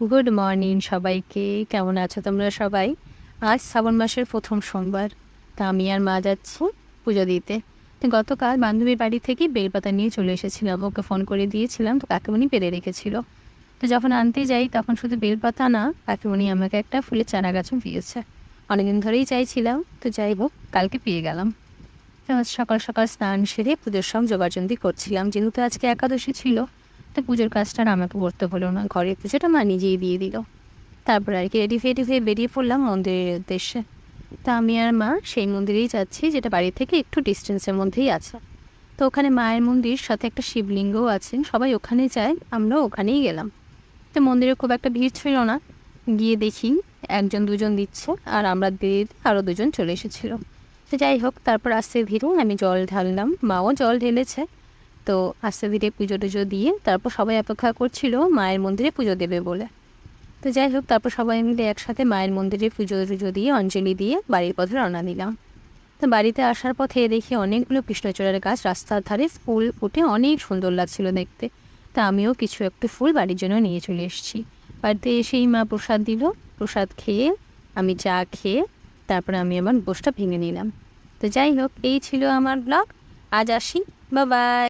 Good morning সবাইকে। কেমন আছো তোমরা সবাই? আজ শ্রাবণ মাসের প্রথম সোমবার। তা আমি আর মা যাচ্ছি পুজো দিতে। তো গতকাল বান্ধবীর বাড়ি থেকে বেলপাতা নিয়ে চলে এসেছিলাম। ওকে ফোন করে দিয়েছিলাম, তো কাকিমণি পেরে রেখেছিল। তো যখন আনতে যাই, তখন শুধু বেলপাতা না, কাকিমণি আমাকে একটা ফুলের চারা গাছও দিয়েছে। অনেকদিন ধরেই চাইছিলাম, তো যাই হোক, কালকে পেয়ে গেলাম। সকাল সকাল স্নান সেরে পুজোর সঙ্গে জোগাড়যন্তি করছিলাম। যেহেতু আজকে একাদশী ছিল তো পুজোর কাজটা আর আমাকে করতে হলো না। ঘরের পুজোটা মা নিজেই দিয়ে দিল। তারপর আর কি রেডি ফেডি হয়ে বেরিয়ে পড়লাম মন্দিরের উদ্দেশ্যে। তা আমি আর মা সেই মন্দিরেই যাচ্ছি, যেটা বাড়ি থেকে একটু ডিস্টেন্সের মধ্যেই আছে। তো ওখানে মায়ের মন্দির, সাথে একটা শিবলিঙ্গও আছেন সবাই ওখানে যায় আমরা ওখানেই গেলাম। তো মন্দিরে খুব একটা ভিড় ছিল না। গিয়ে দেখি একজন, দুজন দিচ্ছে আর আমরা দিয়ে আরও দুজন চলে এসেছিল। তো যাই হোক, তারপর আস্তে ধীরে আমি জল ঢাললাম। মাও জল ঢেলেছে। তো আস্তে ধীরে পুজো টুজো দিয়ে তারপর সবাই অপেক্ষা করছিল মায়ের মন্দিরে পুজো দেবে বলে। তো যাই হোক, তারপর সবাই মিলে একসাথে মায়ের মন্দিরে পুজো টুজো দিয়ে, অঞ্জলি দিয়ে বাড়ির পথে রওনা দিলাম। তো বাড়িতে আসার পথে দেখি অনেকগুলো কৃষ্ণচূড়ার গাছ রাস্তার ধারে ফুল ফুটে অনেক সুন্দর লাগছিল দেখতে। তা আমিও কিছু একটু ফুল বাড়ির জন্য নিয়ে চলে এসেছি। বাড়িতে এসেই মা প্রসাদ দিল। প্রসাদ খেয়ে আমি চা খেয়ে তারপরে আমি আমার বসটা ভেঙে নিলাম। তো যাই হোক, এই ছিল আমার ব্লগ। আজ আসি। বা বাই